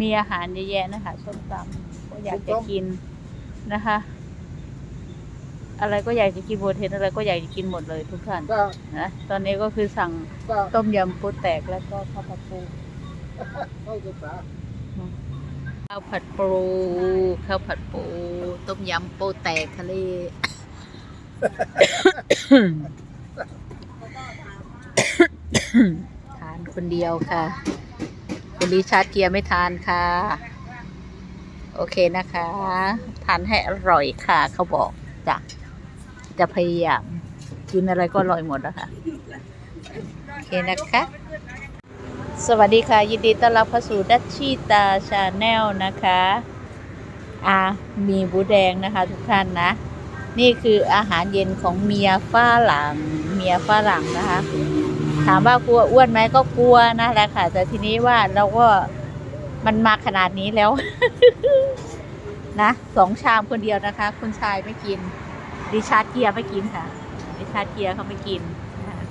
มีอาหารเยอะแยะนะคะส้มตำก็อยากจะกินนะคะ อะไรก็อยากจะกินหมดเห็นอะไรก็อยากจะกินหมดเลยทุกท่านก็นะตอนนี้ก็คือสั่งก็ต้มยำปูแตกแล้วก็ข้าวผัดปูเข้าศึกษาข้าวผัดปูข้าวผัดปูต้มยำปูแตกทะเลทานคนเดียวค่ะ คุณริชาร์ดเกียร์ไม่ทานค่ะ โอเคนะคะ ทานให้อร่อยค่ะ เขาบอกจ้ะจะพยายามกินอะไรก็อร่อยหมดนะคะโอเคนะคะ สวัสดีค่ะ ยินดีต้อนรับเข้าสู่ดัชชีตาชาแนลนะคะอ่ามีบูแดงนะคะ ทุกท่านนะ นี่คืออาหารเย็นของเมียฝ้าหลังเมียฝ้าหลังนะคะ ถามว่ากลัวอ้วนไหมก็กลัวนะแหละค่ะ แต่ทีนี้ว่าเราก็มันมาขนาดนี้แล้ว นะสองชามคนเดียวนะคะ คุณชายไม่กิน ดิชาร์ดเกียร์ไม่กินค่ะ ดิชาร์ดเกียร์เขาไม่กินนะคะ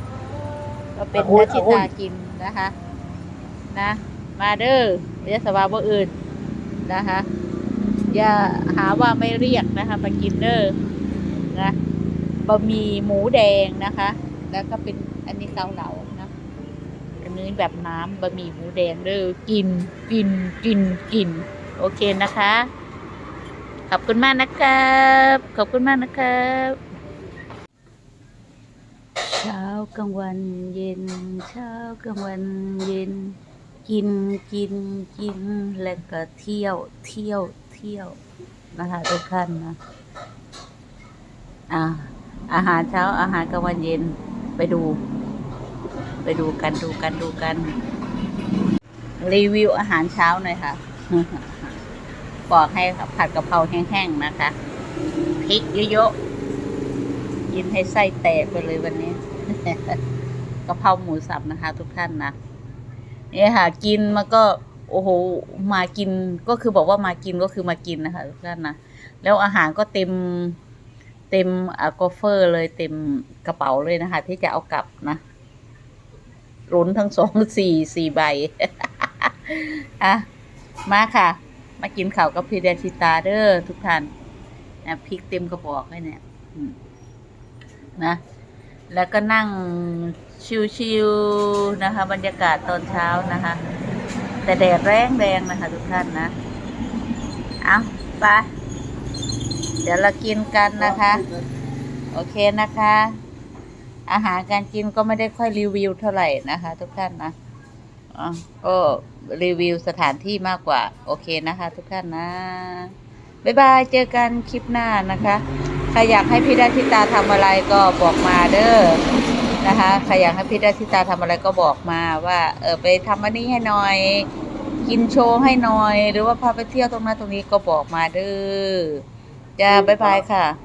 ก็เป็นนัชชิตากินนะคะ นะ มาเด้ออย่าสวาบ่อื่นนะคะ อย่าหาว่าไม่เรียกนะคะมากินเด้อนะบะหมี่หมูแดงนะคะ แล้วก็เป็นอันนี้เกาเหลานะอันนี้แบบน้ำบะหมี่หมูแดงเด้อกินกินกินกิน โอเคนะคะ ขอบคุณมากนะครับ ขอบคุณมากนะครับเช้ากลางวันเย็นเช้ากลางวันเย็น กินกินกินแล้วก็เที่ยวเที่ยวเที่ยวนะคะทุกท่านนะอ่าอาหารเช้าอาหารกลางวันเย็น ไปดู ไปดูกันดูกันดูกัน รีวิวอาหารเช้าหน่อยค่ะ บอกให้ผัดกะเพราแห้งๆนะคะพริกเยอะๆกินให้ไส้แตกไปเลยวันนี้กะเพราหมูสับนะคะ ทุกท่านนะเนี่ยค่ะ กินมันก็ โอ้โหมากินก็คือบอกว่ามากินก็คือมากินนะคะ ทุกท่านนะแล้วอาหารก็เต็ม เต็มอ่ากอเฟอร์เลยเต็มกระเป๋าเลยนะคะ ที่จะเอากลับนะลุ้นทั้งสองสี่สี่ใบอะมาค่ะ มากินข้าวกับพี่เดชิตาเด้อทุกท่านนะพริกเต็มกระบอกเลยเนี่ยนะ แล้วก็นั่งชิวๆนะคะ บรรยากาศตอนเช้านะคะ แต่แดดแรงแรงนะคะ ทุกท่านนะ เอาไป เดี๋ยวเรากินกันนะคะ โอเคนะคะ อาหารการกินก็ไม่ได้ค่อยรีวิวเท่าไหร่นะคะ ทุกท่านนะอก็รีวิวสถานที่มากกว่า โอเคนะคะ ทุกท่านนะบ๊ายบายเจอกันคลิปหน้านะคะใครอยากให้พี่ดาทิตาทำอะไรก็บอกมาเด้อนะคะใครอยากให้พี่ดาทิตาทำอะไรก็บอกมาว่า เออไปทำอันนี้ให้หน่อย กินโชว์ให้หน่อย หรือว่าพาไปเที่ยวตรงนั้นตรงนี้ก็บอกมาเด้อ จ้าบ๊ายบายค่ะ